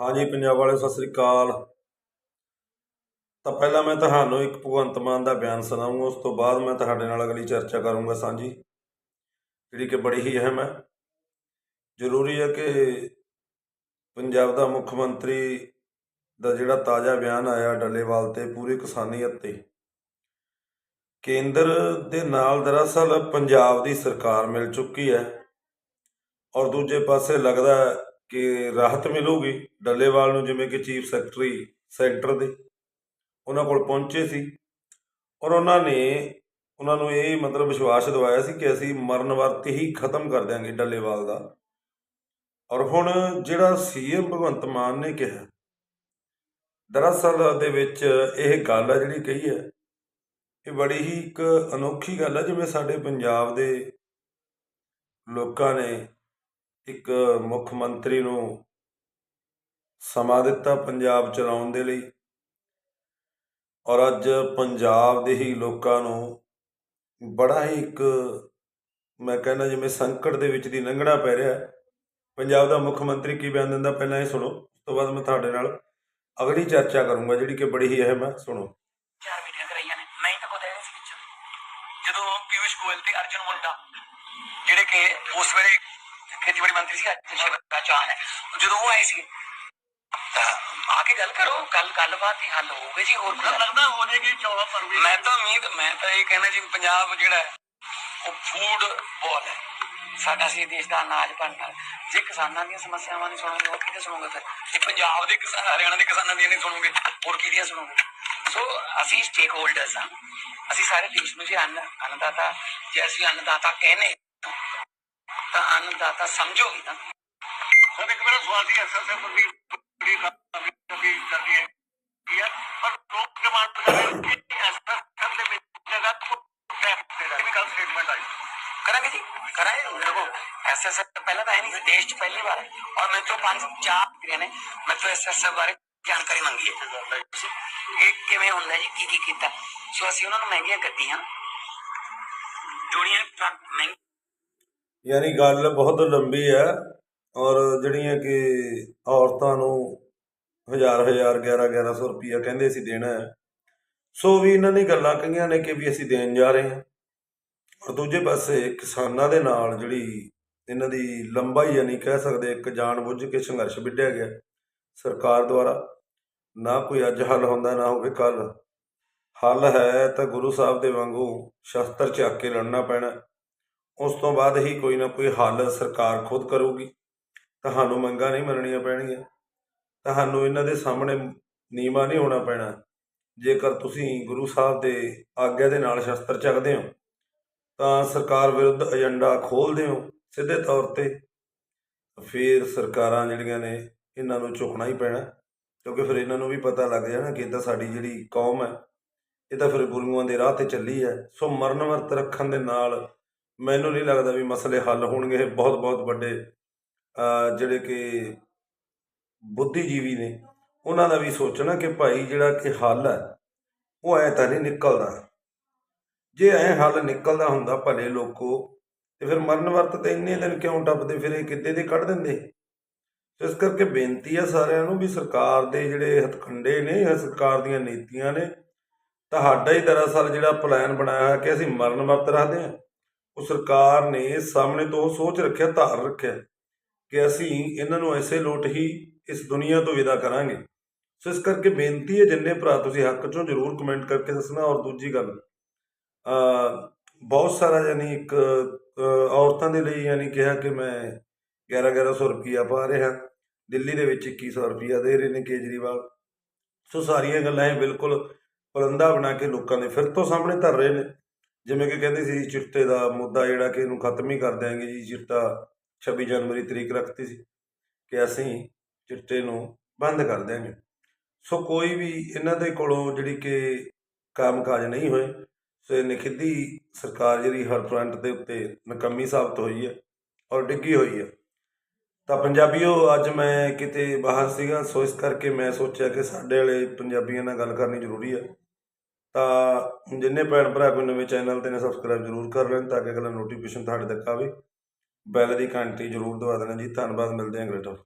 ਹਾਂਜੀ, ਪੰਜਾਬ ਵਾਲਿਓ, ਸਤਿ ਸ੍ਰੀ ਅਕਾਲ। ਤਾਂ ਪਹਿਲਾਂ ਮੈਂ ਤੁਹਾਨੂੰ ਇੱਕ ਭਗਵੰਤ ਮਾਨ ਦਾ ਬਿਆਨ ਸੁਣਾਉਂਗਾ ਉਸ ਤੋਂ ਬਾਅਦ ਮੈਂ ਤੁਹਾਡੇ ਨਾਲ ਅਗਲੀ ਚਰਚਾ ਕਰੂੰਗਾ ਸਾਂਝੀ, ਜਿਹੜੀ ਕਿ ਬੜੀ ਹੀ ਅਹਿਮ ਹੈ। ਜ਼ਰੂਰੀ ਹੈ ਕਿ ਪੰਜਾਬ ਦਾ ਮੁੱਖ ਮੰਤਰੀ ਦਾ ਜਿਹੜਾ ਤਾਜ਼ਾ ਬਿਆਨ ਆਇਆ ਡੱਲੇਵਾਲ ਤੇ ਪੂਰੀ ਕਿਸਾਨੀਅਤ ਤੇ, ਕੇਂਦਰ ਦੇ ਨਾਲ ਦਰਅਸਲ ਪੰਜਾਬ ਦੀ ਸਰਕਾਰ ਮਿਲ ਚੁੱਕੀ ਹੈ ਔਰ ਦੂਜੇ ਪਾਸੇ ਲੱਗਦਾ ਕਿ ਰਾਹਤ ਮਿਲੂਗੀ ਡੱਲੇਵਾਲ ਨੂੰ, ਜਿਵੇਂ ਕਿ ਚੀਫ ਸੈਕਟਰੀ ਸੈਂਟਰ ਦੇ ਉਹਨਾਂ ਕੋਲ ਪਹੁੰਚੇ ਸੀ ਔਰ ਉਹਨਾਂ ਨੇ ਉਹਨਾਂ ਨੂੰ ਇਹ ਮਤਲਬ ਵਿਸ਼ਵਾਸ ਦਿਵਾਇਆ ਸੀ ਕਿ ਅਸੀਂ ਮਰਨ ਵਰਤ ਹੀ ਖਤਮ ਕਰ ਦਿਆਂਗੇ ਡੱਲੇਵਾਲ ਦਾ। ਔਰ ਹੁਣ ਜਿਹੜਾ ਸੀਐਮ ਭਗਵੰਤ ਮਾਨ ਨੇ ਕਿਹਾ, ਦਰਅਸਲ ਦੇ ਵਿੱਚ ਇਹ ਗੱਲ ਆ ਜਿਹੜੀ ਕਹੀ ਹੈ, ਇਹ ਬੜੀ ਹੀ ਇੱਕ ਅਨੋਖੀ ਗੱਲ ਆ, ਜਿਵੇਂ ਸਾਡੇ ਪੰਜਾਬ ਦੇ ਲੋਕਾਂ ਨੇ ਇੱਕ ਮੁੱਖ ਮੰਤਰੀ ਨੂੰ ਸਮਾਂ ਦਿੱਤਾ ਪੰਜਾਬ ਚਲਾਉਣ ਦੇ ਲਈ ਔਰ ਅੱਜ ਪੰਜਾਬ ਦੇ ਹੀ ਲੋਕਾਂ ਨੂੰ ਬੜਾ ਹੀ ਇੱਕ ਮੈਂ ਕਹਿੰਦਾ ਜਿਵੇਂ ਸੰਕਟ ਦੇ ਵਿੱਚ ਦੀ ਲੰਘਣਾ ਪੈ ਰਿਹਾ ਪੰਜਾਬ ਦਾ ਮੁੱਖ ਮੰਤਰੀ ਕੀ ਬਿਆਨ ਦਿੰਦਾ ਪਹਿਲਾਂ ਇਹ ਸੁਣੋ, ਉਸ ਤੋਂ ਬਾਅਦ ਮੈਂ ਤੁਹਾਡੇ ਨਾਲ ਅਗਲੀ ਚਰਚਾ ਕਰੂੰਗਾ ਜਿਹੜੀ ਕਿ ਬੜੀ ਹੀ ਅਹਿਮ ਹੈ, ਸੁਣੋ। ਚਾਰ ਮੀਟਿੰਗਾਂ ਕਰਾਈਆਂ ਨੇ ਨਹੀਂ ਤਾਂ ਕੋਈ ਨਹੀਂ ਵਿੱਚ ਜਦੋਂ ਪਿਊਸ਼ ਗੋਇਲ ਤੇ ਅਰਜੁਨ ਮੁੰਡਾ, ਜਿਹੜੇ ਕਿ ਉਸ ਵੇਲੇ ਖੇਤੀਬਾੜੀ ਮੰਤਰੀ ਸੀ ਅੱਜ ਸ਼ਿਵਰਾਜ ਚੌਹਾਨ ਹੈ। ਜਦੋਂ ਉਹ ਆਏ ਸੀ ਆ ਕੇ ਗੱਲ ਕਰੋ ਕੱਲ ਗੱਲਬਾਤ ਹੀ ਹੱਲ ਹੋਊਗੀ ਜੀ ਹੋਰ ਕੋਈ ਲੱਗਦਾ ਹੋ ਜਾਏਗੀ 14 ਫਰਵਰੀ ਮੈਂ ਤਾਂ ਉਮੀਦ ਮੈਂ ਤਾਂ ਇਹ ਕਹਿਣਾ ਜੀ ਪੰਜਾਬ ਜਿਹੜਾ ਉਹ ਫੂਡ ਬੋਲ ਹੈ। ਸਾਡਾ ਸੀ ਦੇਸ਼ ਦਾ ਅਨਾਜ ਬਣਨਾ ਜੇ ਕਿਸਾਨਾਂ ਦੀਆਂ ਸਮੱਸਿਆਵਾਂ ਨਹੀਂ ਸੁਣੋਗੇ ਹੋਰ ਕਿਹਦੇ ਸੁਣੋਗੇ ਫਿਰ? ਜੇ ਪੰਜਾਬ ਦੇ ਕਿਸਾਨ ਹਰਿਆਣਾ ਦੇ ਕਿਸਾਨਾਂ ਦੀਆਂ ਨਹੀਂ ਸੁਣੋਗੇ ਹੋਰ ਕਿਹਦੀਆਂ ਸੁਣੋਗੇ? ਸੋ ਅਸੀਂ ਸਟੇਕ ਹੋਲਡਰਸ ਹਾਂ। ਅਸੀਂ ਸਾਰੇ ਦੇਸ਼ ਨੂੰ ਜੇ ਅੰਨ ਅੰਨਦਾਤਾ ਜੇ ਅਸੀਂ ਅੰਨਦਾਤਾ ਕਹਿੰਦੇ ਤਾਂ ਅੰਨਦਾਤਾ ਸਮਝੋਗੇ ਤਾਂ ਸਰ ਇੱਕ ਮੇਰਾ ਸਵਾਲ ਸੀ ਐਸਐਸਐਫ ਦੀ ਬੜੀ ਕਾਫੀ ਕभी ਕਰਦੀ ਹੈ ਕੀ ਹੈ ਪਰ ਲੋਕ ਡਿਮਾਂਡ ਕਰ ਰਹੇ ਨੇ ਕਿ ਐਸਐਸਐਫ ਦੇ ਵਿੱਚ ਜਗ੍ਹਾ ਟੈਕਸ ਦੇਣਾ ਇਹ ਗੱਲ ਸਟੇਟਮੈਂਟ ਆਈ ਕਰਾਂਗੇ ਜੀ ਕਰਾਂਗੇ ਦੇਖੋ ਐਸਐਸਐਫ ਪਹਿਲਾਂ ਤਾਂ ਹੈ ਨਹੀਂ ਸੀ ਦੇਸ਼ 'ਚ ਪਹਿਲੀ ਵਾਰ ਹੈ ਔਰ ਮੇਰੇ ਤੋਂ ਪੰਜ ਚਾਰ ਵੀਰੇ ਨੇ ਮੈਂ ਤੋਂ ਐਸਐਸਐਫ ਬਾਰੇ ਜਾਣਕਾਰੀ ਮੰਗੀ ਹੈ ਇਹ ਕਿਵੇਂ ਹੁੰਦਾ ਜੀ ਕੀ ਕੀ ਕੀਤਾ ਸੋ ਅਸੀਂ ਉਹਨਾਂ ਨੂੰ ਮਹਿੰਗੀਆਂ ਗੱਡੀਆਂ ਜੋੜੀਆਂ ਟਰੱਕ ਮਹਿੰਗੇ ਯਾਨੀ ਗੱਲ ਬਹੁਤ ਲੰਬੀ ਹੈ ਔਰ ਜਿਹੜੀਆਂ ਕਿ ਔਰਤਾਂ ਨੂੰ ਹਜ਼ਾਰ ਹਜ਼ਾਰ 11 1100 ਰੁਪਈਆ ਕਹਿੰਦੇ ਅਸੀਂ ਦੇਣਾ ਹੈ। ਸੋ ਵੀ ਇਹਨਾਂ ਨੇ ਗੱਲਾਂ ਕਹੀਆਂ ਨੇ ਕਿ ਵੀ ਅਸੀਂ ਦੇਣ ਜਾ ਰਹੇ ਹਾਂ। ਔਰ ਦੂਜੇ ਪਾਸੇ ਕਿਸਾਨਾਂ ਦੇ ਨਾਲ ਜਿਹੜੀ ਇਹਨਾਂ ਦੀ ਲੰਬਾਈ ਯਾਨੀ ਕਹਿ ਸਕਦੇ ਇੱਕ ਜਾਣ ਬੁੱਝ ਕੇ ਸੰਘਰਸ਼ ਵਿੱਢਿਆ ਗਿਆ ਸਰਕਾਰ ਦੁਆਰਾ। ਨਾ ਕੋਈ ਅੱਜ ਹੱਲ ਹੁੰਦਾ, ਨਾ ਹੋਵੇ ਕੱਲ ਹੱਲ ਹੈ ਤਾਂ ਗੁਰੂ ਸਾਹਿਬ ਦੇ ਵਾਂਗੂ ਸ਼ਸਤਰ ਚੱਕ ਕੇ ਲੜਨਾ ਪੈਣਾ। ਉਸ ਤੋਂ ਬਾਅਦ ਹੀ ਕੋਈ ਨਾ ਕੋਈ ਹੱਲ ਸਰਕਾਰ ਖੁਦ ਕਰੂਗੀ। ਤੁਹਾਨੂੰ ਮੰਗਾਂ ਨਹੀਂ ਮੰਨਣੀਆਂ ਪੈਣਗੀਆਂ। ਤੁਹਾਨੂੰ ਇਹਨਾਂ ਦੇ ਸਾਹਮਣੇ ਨੀਵਾਂ ਨਹੀਂ ਹੋਣਾ ਪੈਣਾ। ਜੇਕਰ ਤੁਸੀਂ ਗੁਰੂ ਸਾਹਿਬ ਦੇ ਆਗਿਆ ਦੇ ਨਾਲ ਸ਼ਸਤਰ ਚੱਕਦੇ ਹੋ, ਤਾਂ ਸਰਕਾਰ ਵਿਰੁੱਧ ਏਜੰਡਾ ਖੋਲਦੇ ਹੋ ਸਿੱਧੇ ਤੌਰ ਤੇ। ਫਿਰ ਸਰਕਾਰਾਂ ਜਿਹੜੀਆਂ ਨੇ, ਇਹਨਾਂ ਨੂੰ ਝੁਕਣਾ ਹੀ ਪੈਣਾ। ਕਿਉਂਕਿ ਫਿਰ ਇਹਨਾਂ ਨੂੰ ਵੀ ਪਤਾ ਲੱਗ ਜਾਣਾ ਕਿ ਇਹ ਤਾਂ ਸਾਡੀ ਜਿਹੜੀ ਕੌਮ ਹੈ, ਇਹ ਤਾਂ ਫਿਰ ਗੁਰੂਆਂ ਦੇ ਰਾਹ ਤੇ ਚੱਲੀ ਹੈ। ਸੋ ਮਰਨ ਵਰਤ ਰੱਖਣ ਦੇ ਨਾਲ ਮੈਨੂੰ ਨਹੀਂ ਲੱਗਦਾ ਵੀ ਮਸਲੇ ਹੱਲ ਹੋਣਗੇ। ਇਹ ਬਹੁਤ ਬਹੁਤ ਵੱਡੇ ਜਿਹੜੇ ਕਿ ਬੁੱਧੀਜੀਵੀ ਨੇ, ਉਹਨਾਂ ਦਾ ਵੀ ਸੋਚਣਾ ਕਿ ਭਾਈ ਜਿਹੜਾ ਕਿ ਹੱਲ ਹੈ, ਉਹ ਐ ਤਾਂ ਨਹੀਂ ਨਿਕਲਦਾ। ਜੇ ਐ ਹੱਲ ਨਿਕਲਦਾ ਹੁੰਦਾ ਭਲੇ ਲੋਕੋ, ਤੇ ਫਿਰ ਮਰਨ ਵਰਤ ਤੇ ਇੰਨੇ ਦਿਨ ਕਿਉਂ ਟੱਪਦੇ? ਫਿਰ ਇਹ ਕਿਤੇ ਦੇ ਕੱਢ ਦਿੰਦੇ? ਇਸ ਕਰਕੇ ਬੇਨਤੀ ਆ ਸਾਰਿਆਂ ਨੂੰ ਵੀ ਸਰਕਾਰ ਦੇ ਜਿਹੜੇ ਹਥਕੰਡੇ ਨੇ ਸਰਕਾਰ ਦੀਆਂ ਨੀਤੀਆਂ ਨੇ, ਤੁਹਾਡਾ ਹੀ ਦਰਅਸਲ ਜਿਹੜਾ ਪਲਾਨ ਬਣਾਇਆ ਹੈ ਕਿ ਅਸੀਂ ਮਰਨ ਵਰਤ ਰੱਖਦੇ ਹਾਂ। ਉਹ ਸਰਕਾਰ ਨੇ ਸਾਹਮਣੇ ਤੋਂ ਸੋਚ ਰੱਖਿਆ, ਧਾਰ ਰੱਖਿਆ ਕਿ ਅਸੀਂ ਇਹਨਾਂ ਨੂੰ ਐਸੇ ਲੋਟ ਹੀ ਇਸ ਦੁਨੀਆ ਤੋਂ ਵਿਦਾ ਕਰਾਂਗੇ। ਸੋ ਇਸ ਕਰਕੇ ਬੇਨਤੀ ਹੈ ਜਿੰਨੇ ਭਰਾ ਤੁਸੀਂ ਹੱਕ ਚੋਂ ਜਰੂਰ ਕਮੈਂਟ ਕਰਕੇ ਦੱਸਣਾ। ਔਰ ਦੂਜੀ ਗੱਲ, ਅ, ਬਹੁਤ ਸਾਰਾ ਯਾਨੀ ਇੱਕ ਔਰਤਾਂ ਦੇ ਲਈ ਯਾਨੀ ਕਿਹਾ ਕਿ ਮੈਂ 11 1100 ਰੁਪਈਆ ਪਾ ਰਿਹਾ। ਦਿੱਲੀ ਦੇ ਵਿੱਚ 2100 ਰੁਪਈਆ ਦੇ ਰਹੇ ਨੇ ਕੇਜਰੀਵਾਲ। ਸੋ ਸਾਰੀਆਂ ਗੱਲਾਂ ਇਹ ਬਿਲਕੁਲ ਪਲੰਦਾ ਬਣਾ ਕੇ ਲੋਕਾਂ ਦੇ ਫਿਰ ਤੋਂ ਸਾਹਮਣੇ ਧਰ ਰਹੇ ਨੇ। ਜਿਵੇਂ ਕਿ ਕਹਿੰਦੇ ਸੀ ਚਿੱਟੇ ਦਾ ਮੁੱਦਾ ਜਿਹੜਾ ਕਿ ਇਹਨੂੰ ਖਤਮ ਹੀ ਕਰ ਦਿਆਂਗੇ ਜੀ, ਚਿੱਟਾ 26 ਜਨਵਰੀ ਤਰੀਕ ਰੱਖਤੀ ਸੀ ਕਿ ਅਸੀਂ ਚਿੱਟੇ ਨੂੰ ਬੰਦ ਕਰ ਦਿਆਂਗੇ। ਸੋ ਕੋਈ ਵੀ ਇਹਨਾਂ ਦੇ ਕੋਲੋਂ ਜਿਹੜੀ ਕਿ ਕੰਮਕਾਜ ਨਹੀਂ ਹੋਏ, ਸੋ ਇਹ ਨਖਿੱਧੀ ਸਰਕਾਰ ਜਿਹੜੀ ਹਰ ਫਰੰਟ ਦੇ ਉੱਤੇ ਨਕੰਮੀ ਸਾਬਤ ਹੋਈ ਹੈ ਔਰ ਡਿੱਗੀ ਹੋਈ ਹੈ। ਤਾਂ ਪੰਜਾਬੀਓ, ਅੱਜ ਮੈਂ ਕਿਤੇ ਬਾਹਰ ਸੀਗਾ, ਸੋ ਇਸ ਕਰਕੇ ਮੈਂ ਸੋਚਿਆ ਕਿ ਸਾਡੇ ਵਾਲੇ ਪੰਜਾਬੀਆਂ ਨਾਲ ਗੱਲ ਕਰਨੀ ਜ਼ਰੂਰੀ ਹੈ। ਤਾਂ ਜਿੰਨੇ ਭੈਣ ਭਰਾ ਕੋਈ ਨਵੇਂ ਚੈਨਲ ਤੇ ਨੇ ਸਬਸਕ੍ਰਾਈਬ ਜ਼ਰੂਰ ਕਰ ਲੈਣ ਤਾਂ ਕਿ ਅਗਲਾ ਨੋਟੀਫਿਕੇਸ਼ਨ ਤੁਹਾਡੇ ਤੱਕ ਆਵੇ। ਬੈਲ ਦੀ ਘੰਟੀ ਜ਼ਰੂਰ ਦਬਾ ਦੇਣਾ ਜੀ। ਧੰਨਵਾਦ, ਮਿਲਦੇ ਹਾਂ ਅਗਲੇ ਟੌਪਿਕ